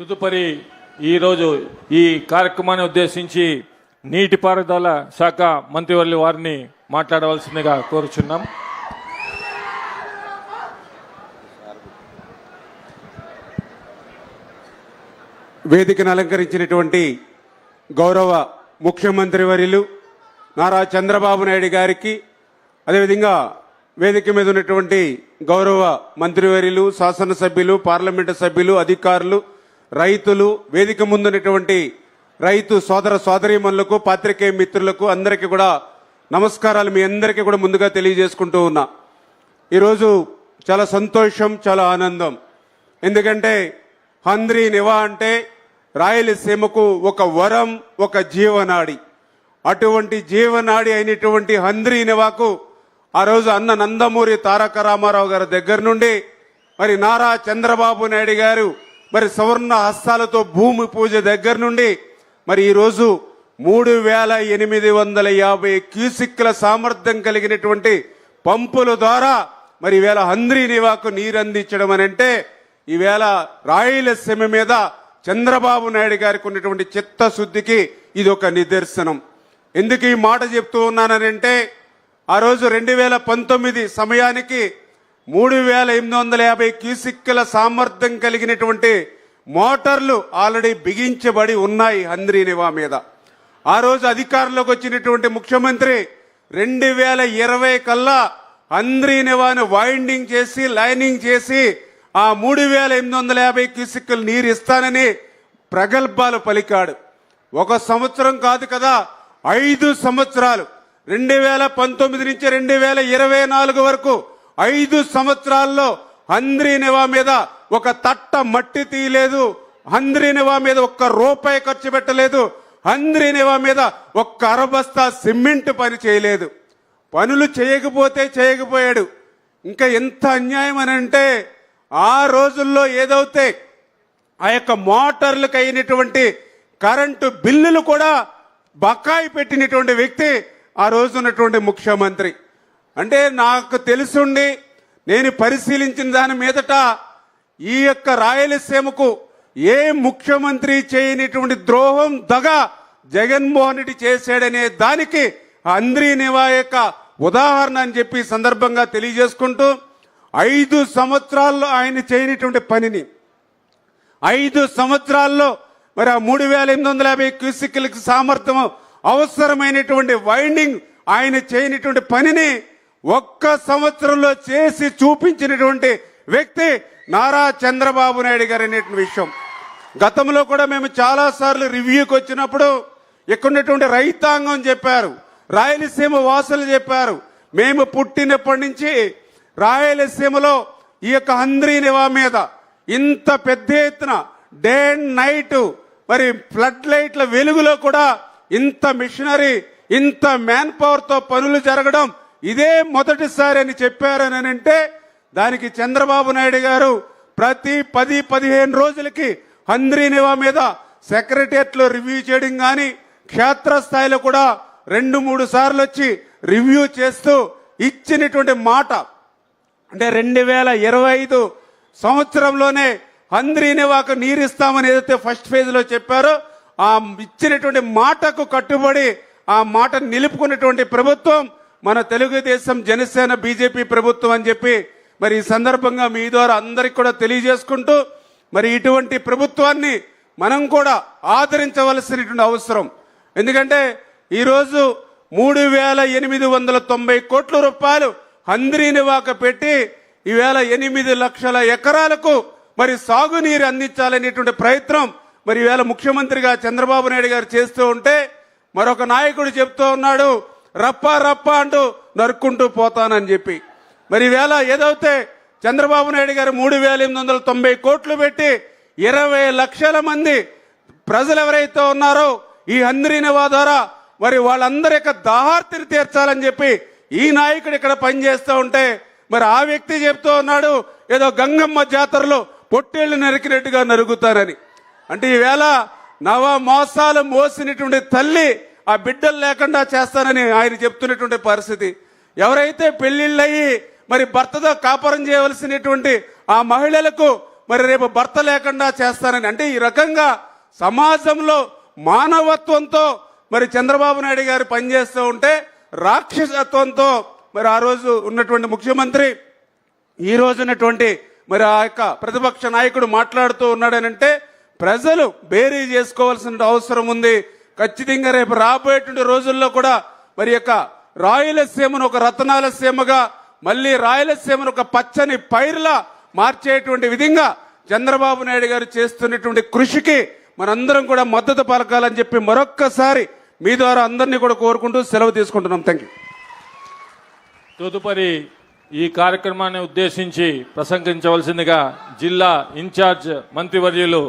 తదుపరి ఈరోజు ఈ కార్యక్రమాన్ని ఉద్దేశించి నీటిపారుదల శాఖ మంత్రివర్యుల వారిని మాట్లాడవలసిందిగా కోరుచున్నాం. వేదికను అలంకరించినటువంటి గౌరవ ముఖ్యమంత్రి వర్యులు నారా చంద్రబాబు నాయుడు గారికి అదేవిధంగా వేదిక మీద ఉన్నటువంటి గౌరవ మంత్రివర్యులు శాసనసభ్యులు పార్లమెంటు సభ్యులు అధికారులు రైతులు వేదిక ముందున్నటువంటి రైతు సోదర సోదరీమణులకు పాత్రికేయ మిత్రులకు అందరికీ కూడా నమస్కారాలు మీ అందరికీ కూడా ముందుగా తెలియజేసుకుంటూ ఉన్నా. ఈరోజు చాలా సంతోషం చాలా ఆనందం. ఎందుకంటే హంద్రీ నివా అంటే రాయలసీమకు ఒక వరం ఒక జీవనాడి. అటువంటి జీవనాడి అయినటువంటి హంద్రీ నివాకు ఆ రోజు అన్న నందమూరి తారక రామారావు గారి దగ్గర నుండి మరి నారా చంద్రబాబు నాయుడు గారు మరి సవర్ణ హస్తాలతో భూమి పూజ దగ్గర నుండి మరి ఈరోజు మూడు వేల ఎనిమిది వందల యాభై క్యూసిక్ల సామర్థ్యం కలిగినటువంటి పంపుల ద్వారా మరి ఈవేళ హంద్రీ నివాకు నీరు అందించడం అని అంటే ఈవేళ రాయలసీమ మీద చంద్రబాబు నాయుడు గారికి ఉన్నటువంటి చిత్తశుద్ధికి ఇది ఒక నిదర్శనం. ఎందుకు ఈ మాట చెప్తూ ఉన్నానంటే ఆ రోజు రెండు వేల పంతొమ్మిది సమయానికి మూడు వేల ఎనిమిది వందల యాభై క్యూసిక్కుల సామర్థ్యం కలిగినటువంటి మోటార్లు ఆల్రెడీ బిగించబడి ఉన్నాయి హంద్రీ నివా మీద. ఆ రోజు అధికారంలోకి వచ్చినటువంటి ముఖ్యమంత్రి రెండు వేల ఇరవై కల్లా హంద్రీ నివాను వైండింగ్ చేసి లైనింగ్ చేసి ఆ మూడు వేల ఎనిమిది వందల యాభై క్యూసిక్కులు నీరు ఇస్తానని ప్రగల్భాలు పలికాడు. ఒక సంవత్సరం కాదు కదా ఐదు సంవత్సరాలు. రెండు వేల పంతొమ్మిది నుంచి రెండు వేల ఇరవై నాలుగు వరకు ఐదు సంవత్సరాల్లో హంద్రీనివా మీద ఒక తట్ట మట్టి తీయలేదు హంద్రీనివా మీద ఒక్క రూపాయి ఖర్చు పెట్టలేదు హంద్రీనివా మీద ఒక్క అరబస్తా సిమెంట్ పని చేయలేదు. పనులు చేయకపోతే చేయకపోయాడు. ఇంకా ఎంత అన్యాయం అని అంటే ఆ రోజుల్లో ఏదైతే ఆ యొక్క మోటార్లకు అయినటువంటి కరెంటు బిల్లులు కూడా బకాయి పెట్టినటువంటి వ్యక్తి ఆ రోజు ఉన్నటువంటి ముఖ్యమంత్రి. అంటే నాకు తెలుసుండి నేను పరిశీలించిన దాని మీదట ఈ యొక్క రాయలసీమకు ఏ ముఖ్యమంత్రి చేయనటువంటి ద్రోహం దగ జగన్మోహన్ రెడ్డి చేశాడనే దానికి అంద్రీ నివా యొక్క ఉదాహరణ అని చెప్పి సందర్భంగా తెలియజేసుకుంటూ ఐదు సంవత్సరాల్లో ఆయన చేయనటువంటి పనిని ఐదు సంవత్సరాల్లో మరి ఆ మూడు వేల ఎనిమిది వందల యాభై క్యూసిక్లకి సామర్థ్యం అవసరమైనటువంటి వైండింగ్ ఆయన చేయనటువంటి పనిని ఒక్క సంవత్సరంలో చేసి చూపించినటువంటి వ్యక్తి నారా చంద్రబాబు నాయుడు గారు అనేటువంటి విషయం. గతంలో కూడా మేము చాలాసార్లు రివ్యూకి వచ్చినప్పుడు ఇక్కడ రైతాంగం చెప్పారు రాయలసీమ వాసులు చెప్పారు మేము పుట్టినప్పటి నుంచి రాయలసీమలో ఈ యొక్క హంద్రీ నివా మీద ఇంత పెద్ద ఎత్తున డే అండ్ నైట్ మరి ఫ్లడ్ లైట్ల వెలుగులో కూడా ఇంత మిషనరీ ఇంత మ్యాన్ పవర్తో పనులు జరగడం ఇదే మొదటిసారి అని చెప్పారని అంటే దానికి చంద్రబాబు నాయుడు గారు ప్రతి పది పదిహేను రోజులకి హంద్రీనివా మీద సెక్రటరియట్లో రివ్యూ చేయడం కానీ క్షేత్రస్థాయిలో కూడా రెండు మూడు సార్లు వచ్చి రివ్యూ చేస్తూ ఇచ్చినటువంటి మాట. అంటే రెండు వేల ఇరవై ఐదు సంవత్సరంలోనే హంద్రీనివాకు నీరు ఇస్తామని ఏదైతే ఫస్ట్ ఫేజ్లో చెప్పారో ఆ ఇచ్చినటువంటి మాటకు కట్టుబడి ఆ మాట నిలుపుకున్నటువంటి ప్రభుత్వం మన తెలుగుదేశం జనసేన బీజేపీ ప్రభుత్వం అని చెప్పి మరి ఈ సందర్భంగా మీ ద్వారా అందరికి కూడా తెలియజేసుకుంటూ మరి ఇటువంటి ప్రభుత్వాన్ని మనం కూడా ఆదరించవలసినటువంటి అవసరం. ఎందుకంటే ఈరోజు మూడు వేల ఎనిమిది వందల తొంభై కోట్ల రూపాయలు హంద్రీనివాక పెట్టి ఈవేళ ఎనిమిది లక్షల ఎకరాలకు మరి సాగునీరు అందించాలనేటువంటి ప్రయత్నం మరి ఈవేళ ముఖ్యమంత్రిగా చంద్రబాబు నాయుడు గారు చేస్తూ ఉంటే మరొక నాయకుడు చెప్తూ ఉన్నాడు రప్ప రప్ప అంటూ నరుక్కుంటూ పోతానని చెప్పి. మరి వేళ ఏదైతే చంద్రబాబు నాయుడు గారు మూడు వేల ఎనిమిది వందల తొంభై కోట్లు పెట్టి ఇరవై లక్షల మంది ప్రజలు ఎవరైతే ఉన్నారో ఈ హంద్రీనివా ద్వారా మరి వాళ్ళందరి యొక్క దాహార్తిని తీర్చాలని చెప్పి ఈ నాయకుడు ఇక్కడ పనిచేస్తూ ఉంటే మరి ఆ వ్యక్తి చెప్తూ ఉన్నాడు ఏదో గంగమ్మ జాతరలో పొట్టేళ్ళు నరికినట్టుగా నరుగుతారని. అంటే ఈవేళ నవ మోసాలు మోసినటువంటి తల్లి ఆ బిడ్డలు లేకుండా చేస్తానని ఆయన చెప్తున్నటువంటి పరిస్థితి. ఎవరైతే పెళ్ళిళ్ళయి మరి భర్తతో కాపురం చేయవలసినటువంటి ఆ మహిళలకు మరి రేపు భర్త లేకుండా చేస్తానని అంటే ఈ రకంగా సమాజంలో మానవత్వంతో మరి చంద్రబాబు నాయుడు గారు పనిచేస్తూ ఉంటే రాక్షసత్వంతో మరి ఆ రోజు ఉన్నటువంటి ముఖ్యమంత్రి ఈ రోజునటువంటి మరి ఆ యొక్క ప్రతిపక్ష నాయకుడు మాట్లాడుతూ ఉన్నాడనంటే ప్రజలు బేరీ చేసుకోవాల్సిన అవసరం ఉంది. ఖచ్చితంగా రేపు రాబోయేటువంటి రోజుల్లో కూడా మరి యొక్క రాయలసీమను ఒక రత్నాలసీమగా మళ్ళీ రాయలసీమను ఒక పచ్చని పైరులా మార్చేటువంటి విధంగా చంద్రబాబు నాయుడు గారు చేస్తున్నటువంటి కృషికి మనందరం కూడా మద్దతు పలకాలని చెప్పి మరొక్కసారి మీ ద్వారా అందరినీ కూడా కోరుకుంటూ సెలవు తీసుకుంటున్నాం. థ్యాంక్ తదుపరి ఈ కార్యక్రమాన్ని ఉద్దేశించి ప్రసంగించవలసిందిగా జిల్లా ఇన్ఛార్జ్ మంత్రివర్యులు